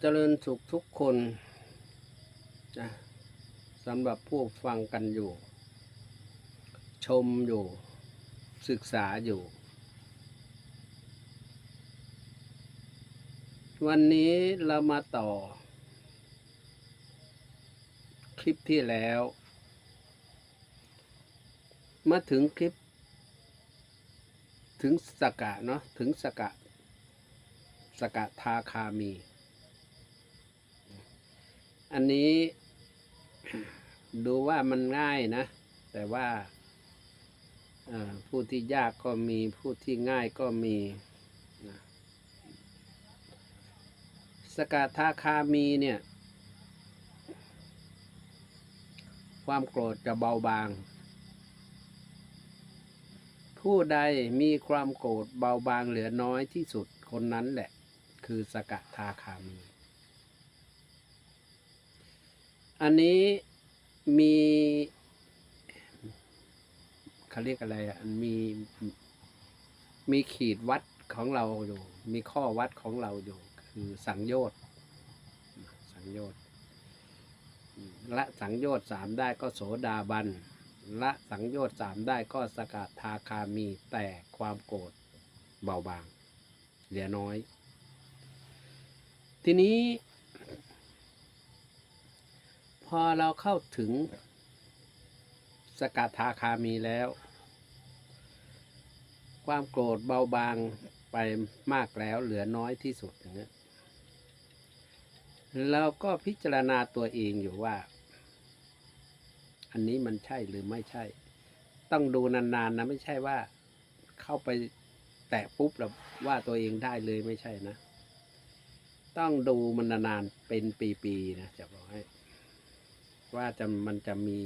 เจริญสุขทุกคนนะสำหรับผู้ฟังกันอยู่ ชมอยู่ ศึกษาอยู่ วันนี้เรามาต่อ คลิปที่แล้ว มาถึงคลิป ถึงสกะเนาะถึงสกะ สกะทาคามี อันนี้ดูว่ามันง่ายนะ แต่ว่าผู้ที่ยากก็มีผู้ที่ง่ายก็มีนะสกทาคามีเนี่ย ความโกรธจะเบาบาง ผู้ใดมีความโกรธเบาบางเหลือน้อยที่สุดคนนั้นแหละ คือสกทาคามี อันนี้มีเขาเรียกอะไรอะมีมีขีดวัดของเราอยู่ มีข้อวัดของเราอยู่ คือสังโยชน์สังโยชน์ละสังโยชน์สามได้ก็โสดาบันละสังโยชน์สามได้ก็สกัดทาคามีแต่ความโกรธเบาบาง เหลือน้อย ทีนี้ พอเราเข้าถึง สกัดทาคามีแล้ว ความโกรธเบาบางไปมากแล้วเหลือน้อยที่สุดอย่างเงี้ยเราก็พิจารณาตัวเองอยู่ว่า อันนี้มันใช่หรือไม่ใช่ ต้องดูนานๆนะไม่ใช่ว่าเข้าไปแตะปุ๊บแล้วว่าตัวเองได้เลยไม่ใช่นะ ต้องดูมันนานๆเป็นปีๆนะจะบอกให้ ว่าจะมันจะมี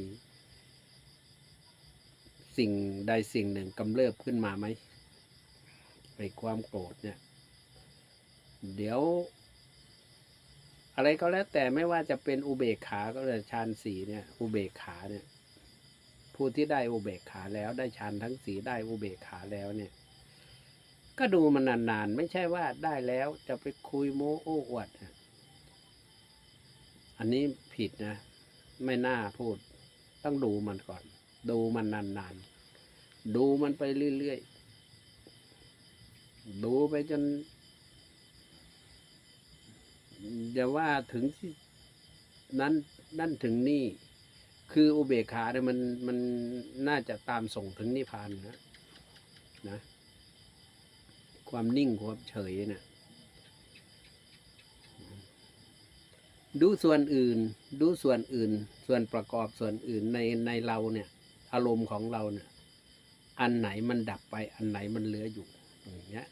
สิ่งใดสิ่งหนึ่งกำเริบขึ้นมาไหมไอ้ความโกรธเนี่ย เดี๋ยว อะไรก็แล้วแต่ไม่ว่าจะเป็นอุเบกขาก็เลยฌานสีเนี่ย อุเบกขาเนี่ย ผู้ที่ได้อุเบกขาแล้วได้ฌานทั้งสีได้อุเบกขาแล้วเนี่ยก็ดูมันนานๆ ไม่ใช่ว่าได้แล้วจะไปคุยโม้โอ้อวดอะอันนี้ผิดนะ ไม่น่าพูด ต้องดูมันก่อน ดูมันนานๆ ดูมันไปเรื่อยๆ ดูไปจนอย่าว่าถึงที่นั้นนั่นถึงนี่ คืออุเบกขาเนี่ยมันมันน่าจะตามส่งถึงนิพพานนะนะ ความนิ่งความเฉยเนี่ย ดูส่วนอื่น ดูส่วนอื่น ส่วนประกอบส่วนอื่นในในเราเนี่ย อารมณ์ของเราเนี่ย อันไหนมันดับไป อันไหนมันเหลืออยู่อย่างเงี้ย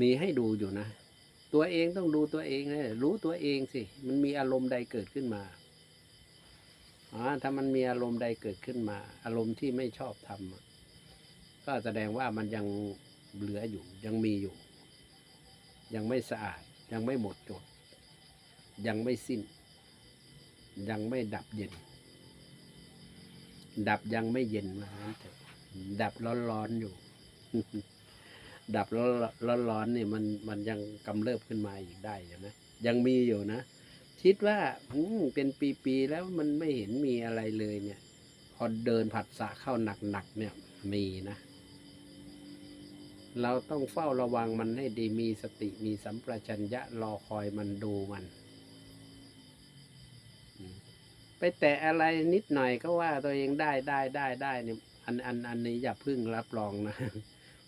มีให้ดูอยู่นะ ตัวเองต้องดูตัวเองเลยรู้ตัวเองสิ มันมีอารมณ์ใดเกิดขึ้นมาอ๋อถ้ามันมีอารมณ์ใดเกิดขึ้นมา อารมณ์ที่ไม่ชอบทำก็แสดงว่ามันยังเหลืออยู่ ยังมีอยู่ ยังไม่สะอาด ยังไม่หมดจด ยังไม่สิ้น ยังไม่ดับเย็น ดับยังไม่เย็นว่างั้นเถอะดับร้อนๆอยู่ ดับร้อนร้อนๆนี่มันมันยังกำเริบขึ้นมาอีกได้อยู่นะยังมีอยู่นะคิดว่าอืเป็นปีๆแล้วมันไม่เห็นมีอะไรเลยเนี่ย พอเดินผัดสะเข้าหนักๆเนี่ย มีนะ เราต้องเฝ้าระวังมันให้ดีมีสติมีสัมปชัญญะรอคอยมันดูมัน ไปแตะอะไรนิดหน่อยก็ว่าตัวเองได้ได้ได้ได้เนี่ยอันอันอันนี้อย่าพึ่งรับรองนะ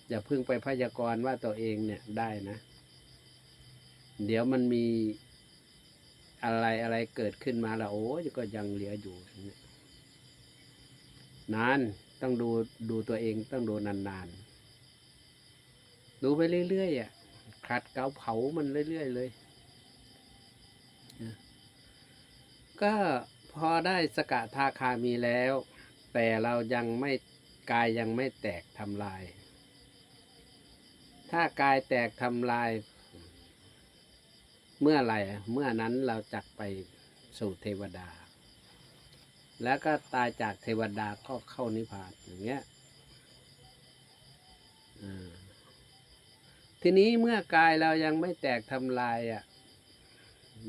อย่าพึ่งไปพยากรณ์ว่าตัวเองเนี่ยได้นะ เดี๋ยวมันมีอะไรอะไรเกิดขึ้นมาแล้วโอ้ยก็ยังเหลืออยู่เนี่ยนานต้องดูดูตัวเองต้องดูนานๆ ดูไปเรื่อยๆอะขัดเกาเผามันเรื่อยๆเลย ก็พอได้สกทาคามีแล้ว แต่เรายังไม่กายยังไม่แตกทำลาย ถ้ากายแตกทำลาย เมื่อไหร่เมื่อนั้นเราจักไปสู่เทวดา แล้วก็ตายจากเทวดาก็เข้านิพพานอย่างเงี้ยอ่า ทีนี้เมื่อกายเรายังไม่แตกทำลายอะ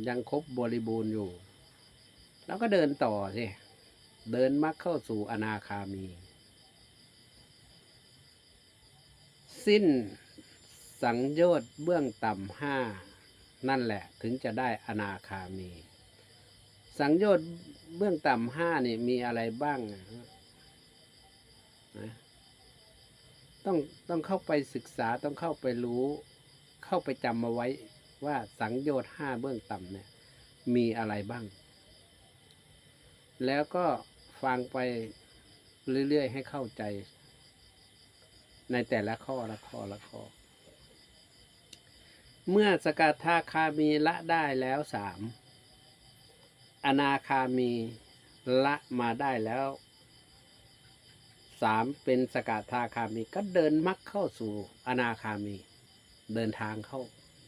ยังครบบริบูรณ์อยู่เราก็เดินต่อสิ เดินมักเข้าสู่อนาคามี สิ้นสังโยชน์เบื้องต่ำห้านั่นแหละถึงจะได้อนาคามี สังโยชน์เบื้องต่ำห้านี่มีอะไรบ้างนะ ต้องต้องเข้าไปศึกษาต้องเข้าไปรู้ เข้าไปจำมาไว้ว่าสังโยชน์ห้าเบื้องต่ำเนี่ย มีอะไรบ้าง แล้วก็ฟังไปเรื่อยๆ ให้เข้าใจ ในแต่ละข้อละข้อละข้อ เมื่อสกทาคามีละได้แล้วสามอนาคามีละมาได้แล้ว สามเป็นสกทาคามีก็เดินมักเข้าสู่อนาคามี เดินทางเข้า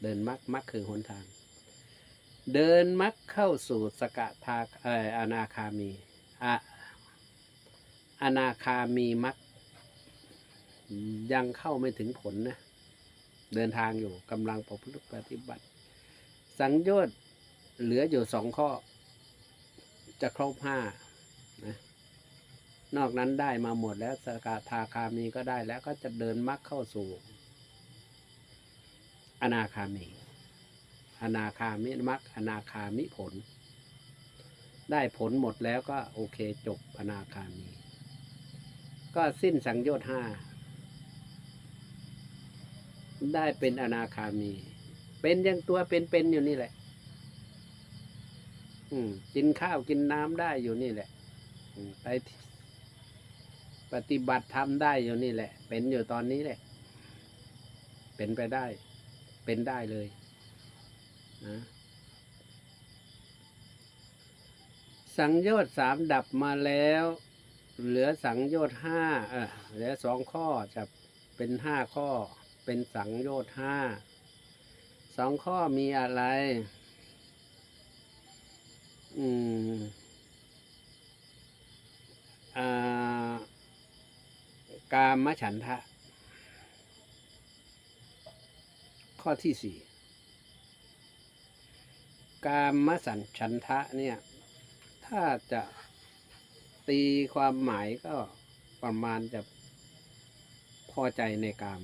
เดินมักมักคือหนทาง เดินมักเข้าสู่สกทาเอออนาคามีอะอนาคามีมักยังเข้าไม่ถึงผลนะเดินทางอยู่กำลังประพฤติปฏิบัติ สังโยชน์เหลืออยู่สองข้อ จะครบห้า นอกนั้นได้มาหมดแล้วสกทาคามีก็ได้แล้วก็จะเดินมักเข้าสู่ อนาคามี อนาคามิมักอนาคามิผล ได้ผลหมดแล้วก็โอเคจบอนาคามี ก็สิ้นสังโยชน์ห้าได้เป็นอนาคามี เป็นอยังตัวเป็นๆอยู่นี่แหละ อืม กินข้าวกินน้ำได้อยู่นี่แหละไป ปฏิบัติธรรมได้อยู่นี่แหละ เป็นอยู่ตอนนี้แหละ เป็นไปได้ เป็นได้เลยนะสังโยชน์สามดับมาแล้ว เหลือสังโยชน์ห้าเออเหลือสองข้อจะเป็นห้าข้อ เป็นสังโยชน์ห้าสองข้อมีอะไร อืมอ่า กามฉันทะ ข้อที่สี่กามสันฉันทะเนี่ย ถ้าจะตีความหมายก็ประมาณจะพอใจในกาม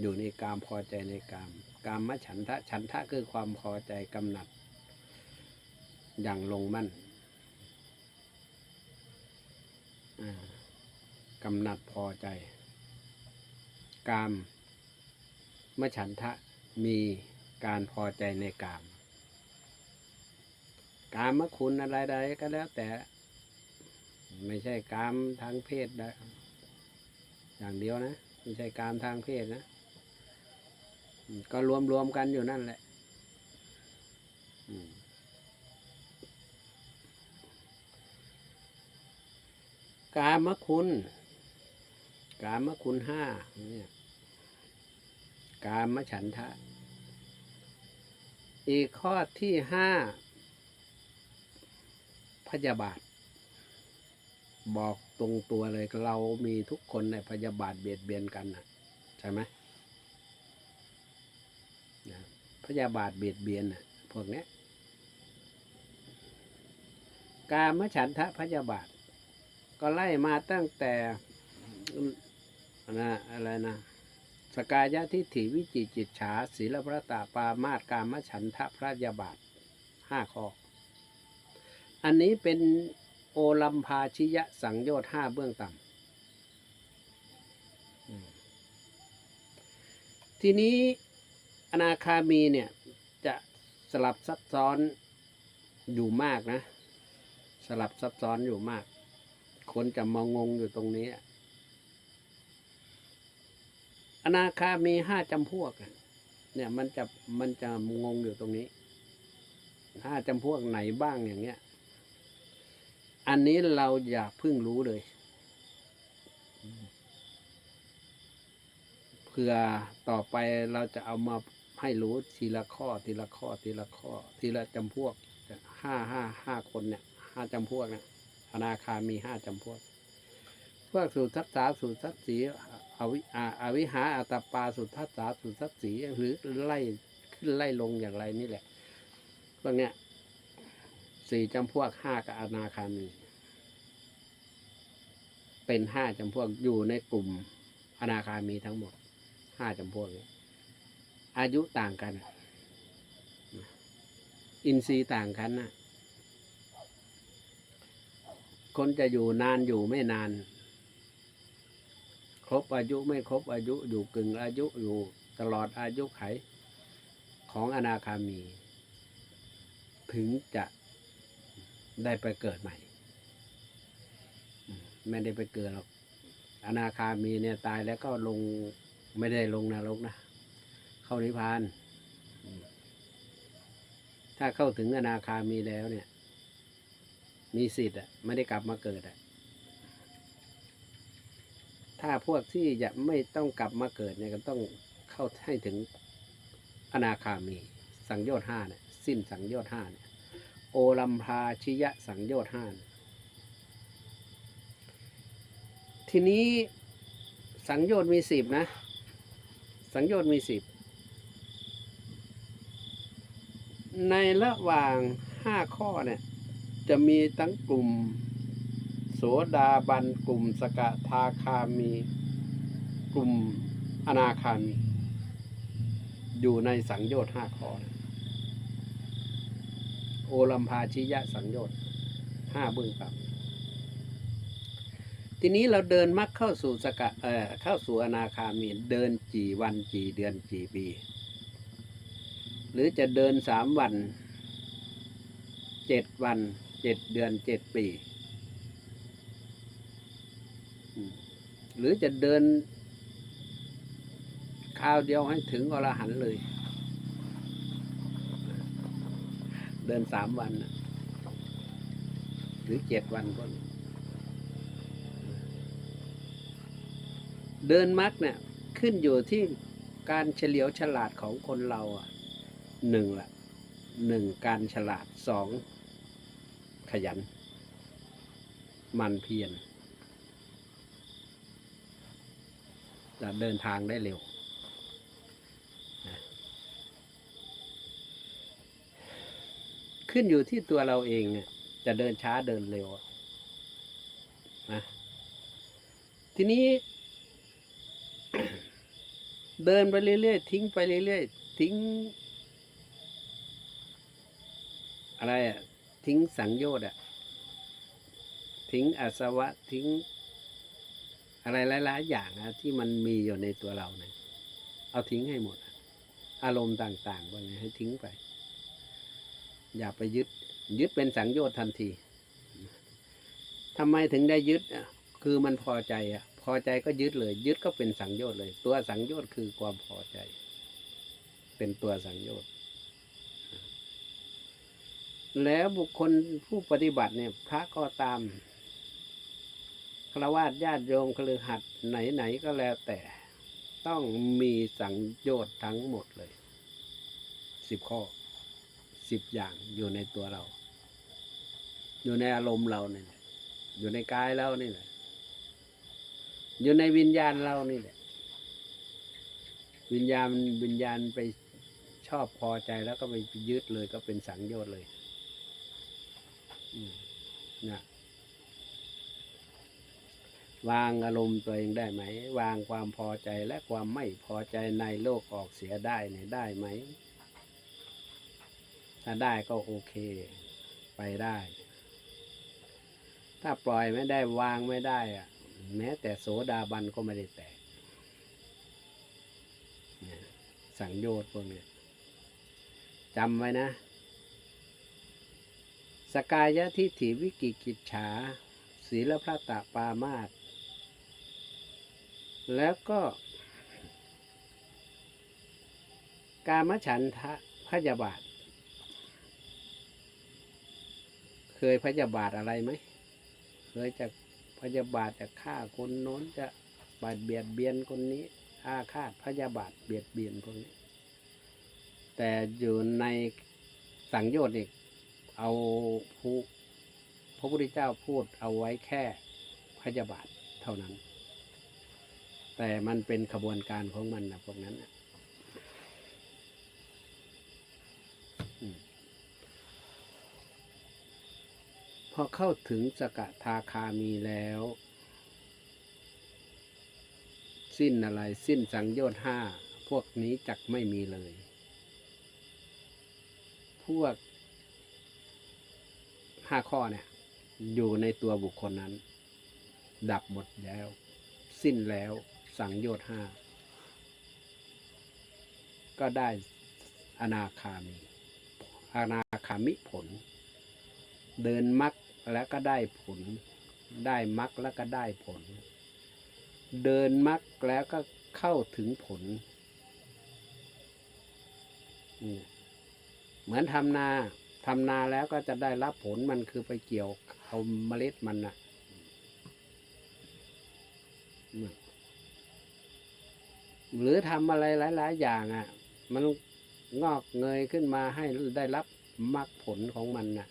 อยู่ในกามพอใจในกาม กามฉันทะ ฉันทะคือความพอใจกำหนัด อย่างลงมั่นอ่า กำหนัดพอใจ กามมฉันทะมีการพอใจในกาม กามมคุณอะไรใดก็แล้วแต่ ไม่ใช่กามทางเพศนะอย่างเดียวนะ ไม่ใช่กามทางเพศนะ ก็รวมรวมๆกันอยู่นั่นแหละ อืม กามคุณ กามคุณห้าเนี่ยกามฉันทะ อีกข้อที่ห้าพยาบาท บอกตรงตัวเลยเรามีทุกคนในพยาบาทเบียดเบียนกันนะใช่ไหมพยาบาทเบียดเบียนนะพวกนี้การมฉันทะพยาบาท ก็ไล่มาตั้งแต่นะอะไรนะ สกายะทิฏฐิวิจิจิตฉาศีลพระตาปามาตการมฉันทะพระยาบาทห้าข้อ อันนี้เป็นโอลัมพาชิยะสังโยชน์ห้าเบื้องต่ำทีนี้อนาคามีเนี่ยจะสลับซับซ้อนอยู่มากนะ สลับซับซ้อนอยู่มาก คนจะมางงอยู่ตรงนี้ อนาคามีห้าจำพวก เนี่ยมันจะมันจะงงอยู่ตรงนี้ห้าจำพวกไหนบ้างอย่างเงี้ย อันนี้เราอย่าเพิ่งรู้เลยเพื่อต่อไปเราจะเอามาให้รู้ทีละข้อ ทีละข้อ ทีละข้อ ทีละจำพวกห้าห้าห้าคนเนี่ยห้าจำพวกเนี่ย อนาคามีห้าจำพวก พวกสูตรทักษาสูตรทักษีอวิอาอวิหาอัตปาสุทัสสาสุทัสสีหรือไล่ขึ้นไล่ลงอย่างไรนี่แหละพวกเนี้ยสี่จำพวกห้ากับอนาคามี เป็นห้าจำพวกอยู่ในกลุ่มอนาคามีทั้งหมดห้าจำพวกนี้อายุต่างกัน อินทรีย์ต่างกันนะ คนจะอยู่นานอยู่ไม่นาน ครบอายุไม่ครบอายุอยู่กึ่งอายุอยู่ตลอดอายุไขของอนาคามี ถึงจะได้ไปเกิดใหม่ ไม่ได้ไปเกิดหรอกอนาคามีเนี่ยตายแล้วก็ลงไม่ได้ลงนรกนะ เข้านิพพาน ถ้าเข้าถึงอนาคามีแล้วเนี่ย มีสิทธิ์อะไม่ได้กลับมาเกิดอะถ้าพวกที่จะไม่ต้องกลับมาเกิดเนี่ยก็ต้องเข้าให้ถึงอนาคามี สังโยชน์ห้าเนี่ยสิ้นสังโยชน์ห้าเนี่ยโอลัมพาชิยะสังโยชน์ห้าทีนี้สังโยชน์มีสิบนะ สังโยชน์มีสิบในระหว่างห้าข้อเนี่ย จะมีทั้งกลุ่ม โสดาบันกลุ่มสกทาคามี กลุ่มอนาคามี อยู่ในสังโยชน์ห้าข้อนะโอลัมพาชิยะสังโยชน์ห้าเบื้องต่ำทีนี้เราเดินมักเข้าสู่สกะเอ่อเข้าสู่อนาคามีเดินกี่วันกี่เดือนกี่ปี หรือจะเดินสามวันเจ็ดวัน เจ็ดเดือนเจ็ดปี หรือจะเดินคราวเดียวให้ถึงอรหันต์เลย เดินสามวัน หรือเจ็ดวันก็เดินมักเนี่ยขึ้นอยู่ที่การเฉลียวฉลาดของคนเราอะหนึ่งละหนึ่งการฉลาดสอง ขยัน มันเพียรจะเดินทางได้เร็ว ขึ้นอยู่ที่ตัวเราเองเนี่ยจะเดินช้าเดินเร็วนะทีนี้ เดินไปเรื่อยๆทิ้งไปเรื่อยๆทิ้ง อะไรอะ ทิ้งสังโยชน์อะทิ้งอาสวะทิ้งอะไรหลายๆอย่างนะที่มันมีอยู่ในตัวเราเนี่ยเอาทิ้งให้หมด อารมณ์ต่างๆพวกนี้ให้ทิ้งไป อย่าไปยึด ยึดเป็นสังโยชน์ทันทีทำไมถึงได้ยึดอะคือมันพอใจอะ พอใจก็ยึดเลย ยึดก็เป็นสังโยชน์เลย ตัวสังโยชน์คือความพอใจ เป็นตัวสังโยชน์ แล้วบุคคลผู้ปฏิบัติเนี่ย พระก็ตามฆราวาสญาติโยมคลือหัดไหนๆก็แล้วแต่ต้องมีสังโยชน์ทั้งหมดเลยสิบข้อสิบอย่างอยู่ในตัวเรา อยู่ในอารมณ์เราเนี่ยแหละอยู่ในกายเรานี่แหละอยู่ในวิญญาณเรานี่แหละ วิญญาณวิญญาณไปชอบพอใจแล้วก็ไปยึดเลยก็เป็นสังโยชน์เลย นะวางอารมณ์ตัวเองได้ไหม วางความพอใจและความไม่พอใจในโลกออกเสียได้เนี่ยได้ไหม ถ้าได้ก็โอเค ไปได้ ถ้าปล่อยไม่ได้วางไม่ได้อะแม้แต่โสดาบันก็ไม่ได้แตกสังโยชน์พวกนี้จำไว้นะ สกายะทิฏฐิวิกิกิจฉา ศีลพระตะปามาตแล้วก็ การมฉันทะพยาบาท เคยพยาบาทอะไรไหม เคยจะพยาบาทจะฆ่าคนโน้นจะบาดเบียดเบียนคนนี้ อาฆาตพยาบาทเบียดเบียนคนนี้ แต่อยู่ในสังโยชน์อีก เอาผู้พระพุทธเจ้าพูดเอาไว้แค่พยาบาทเท่านั้น แต่มันเป็นขบวนการของมันนะพวกนั้นนะพอเข้าถึงสกทาคามีแล้ว สิ้นอะไรสิ้นสังโยชน์ห้าพวกนี้จักไม่มีเลย พวก ห้าข้อเนี่ย อยู่ในตัวบุคคลนั้น ดับหมดแล้ว สิ้นแล้วสังโยชน์ห้าก็ได้อนาคามีอนาคามิผล เดินมรรคแล้วก็ได้ผล ได้มรรคแล้วก็ได้ผล เดินมรรคแล้วก็เข้าถึงผล เหมือนทำนา ทำนาแล้วก็จะได้รับผลมันคือไปเกี่ยวเอาเมล็ดมันนะหรือทำอะไรหลาย ๆ อย่างอะ มันงอกเงยขึ้นมาให้ได้รับมรรคผลของมันน่ะ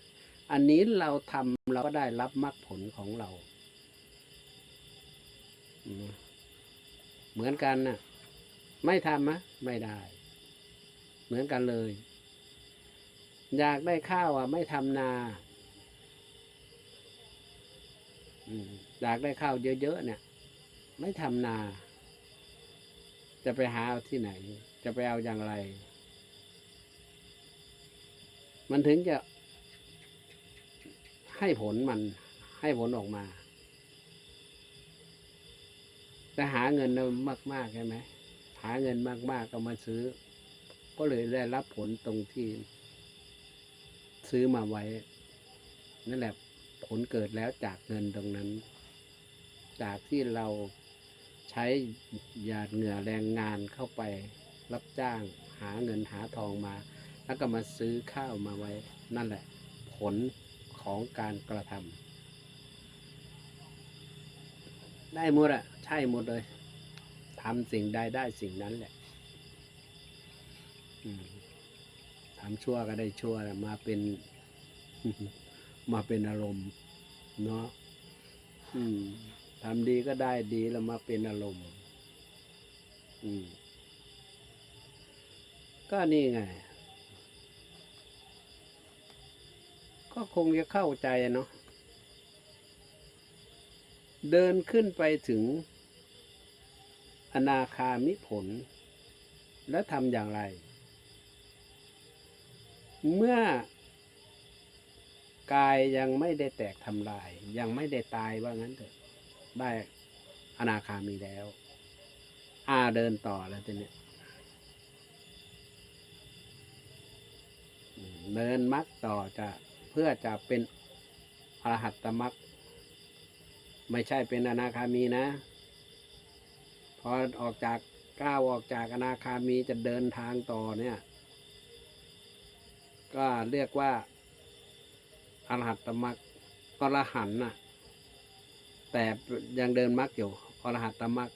อันนี้เราทำเราก็ได้รับมรรคผลของเรา เหมือนกันน่ะไม่ทำมะไม่ได้ เหมือนกันเลย อยากได้ข้าวอะ ไม่ทำนาอยากได้ข้าวเยอะๆเนี่ย ไม่ทำนา จะไปหาเอาที่ไหน จะไปเอาอย่างไร มันถึงจะให้ผลมันให้ผลออกมา แต่หาเงินมากมากๆใช่ไหมหาเงินมากๆกก็มาซื้อ ก็เลยได้รับผลตรงที่ ซื้อมาไว้ นั่นแหละผลเกิดแล้วจากเงินตรงนั้น จากที่เราใช้หยาดเหงื่อแรงงานเข้าไป รับจ้างหาเงินหาทองมา แล้วก็มาซื้อข้าวมาไว้ นั่นแหละ ผลของการกระทำได้หมดอะใช่หมดเลยทำสิ่งใดได้สิ่งนั้นแหละอืม ทำชั่วก็ได้ชั่วมาเป็นมาเป็นอารมณ์เนาะทำดีก็ได้ดีแล้วมาเป็นอารมณ์ก็นี่ไง ก็คงจะเข้าใจเนาะเดินขึ้นไปถึง อนาคามิผล แล้วทำอย่างไร เมื่อกายยังไม่ได้แตกทำลาย ยังไม่ได้ตายว่างั้นเถอะ ได้อนาคามีแล้ว อาเดินต่อแล้วทีเนี้ยเดินมักต่อจะเพื่อจะเป็นอรหัตตมักไม่ใช่เป็นอนาคามีนะ พอออกจากก้าวออกจากอนาคามีจะเดินทางต่อเนี่ย ก็เรียกว่าอรหัตตมักอรหันน่ะแต่ยังเดินมักอยู่อรหัตตมัก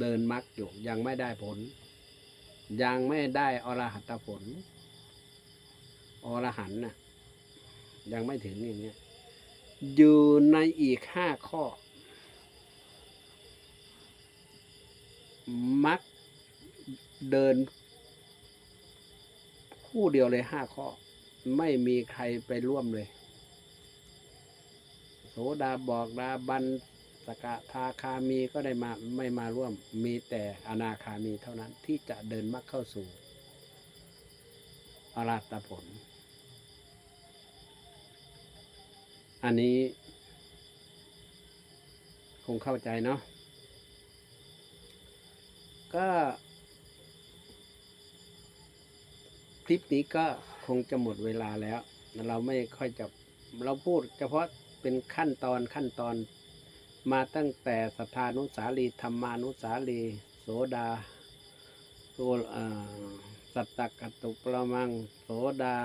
เดินมักอยู่ยังไม่ได้ผล ยังไม่ได้อรหัตผลอรหันน่ะ ยังไม่ถึงอย่างเงี้ยอยู่ในอีกห้าข้อมักเดิน คู่เดียวเลยห้าข้อ ไม่มีใครไปร่วมเลย โสดาบอกดาบันสกทาคามีก็ได้มาไม่มาร่วม มีแต่อนาคามีเท่านั้นที่จะเดินมักเข้าสู่อรัตผล อันนี้คงเข้าใจเนาะก็ คลิปนี้ก็คงจะหมดเวลาแล้ว เราไม่ค่อยจะเราพูดเฉพาะเป็นขั้นตอนขั้นตอนมาตั้งแต่สัทธานุสาลีธรรมานุสาลีโสดาโสอ่าสัตตกตุปรมัง โสดา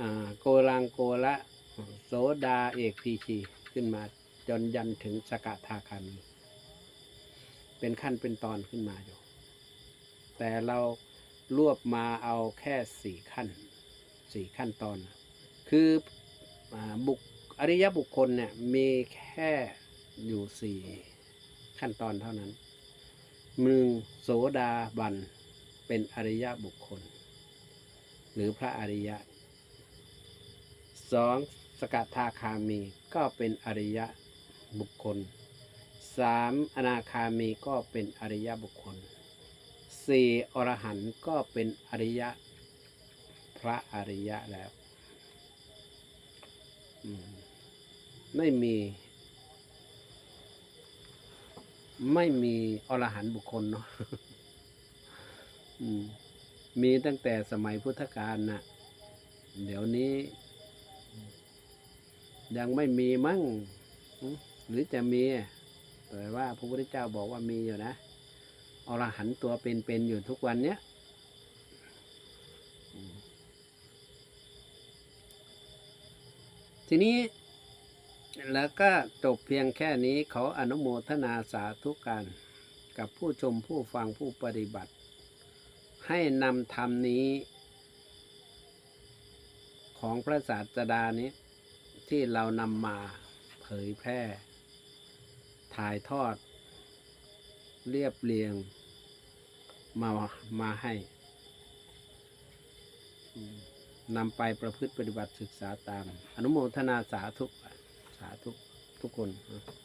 อ่าโกลังโกละโสดาเอกพีชีขึ้นมาจนยันถึงสกทาคามีเป็นขั้นเป็นตอนขึ้นมาอยู่ แต่เรา รวบมาเอาแค่สี่ขั้นสี่ขั้นตอน คืออบุคอริยบุคคลเนี่ยมีแค่อยู่สี่ขั้นตอนเท่านั้นหนึ่งโสดาบันเป็นอริยบุคคล หรือพระอริยะสองสกทาคามีก็เป็นอริยบุคคลสามอนาคามีก็เป็นอริยบุคคล สี่อรหันต์ก็เป็นอริยะ พระอริยะแล้ว ไม่มี ไม่มีอรหันต์บุคคลเนาะมีตั้งแต่สมัยพุทธกาลนะเดี๋ยวนี้ ยังไม่มีมั้งหรือจะมี แต่ว่าพระพุทธเจ้าบอกว่ามีอยู่นะ อรหันตัวเป็นๆอยู่ทุกวันเนี้ยทีนี้แล้วก็จบเพียงแค่นี้เขาอนุโมทนาสาธุการกับผู้ชมผู้ฟังผู้ปฏิบัติ ให้นำธรรมนี้ ของพระศาสดานี้ ที่เรานำมาเผยแพร่ ถ่ายทอด เรียบเรียงมามาให้นำไปประพฤติปฏิบัติศึกษาตาม อนุโมทนาสาธุสาธุทุกคนนะ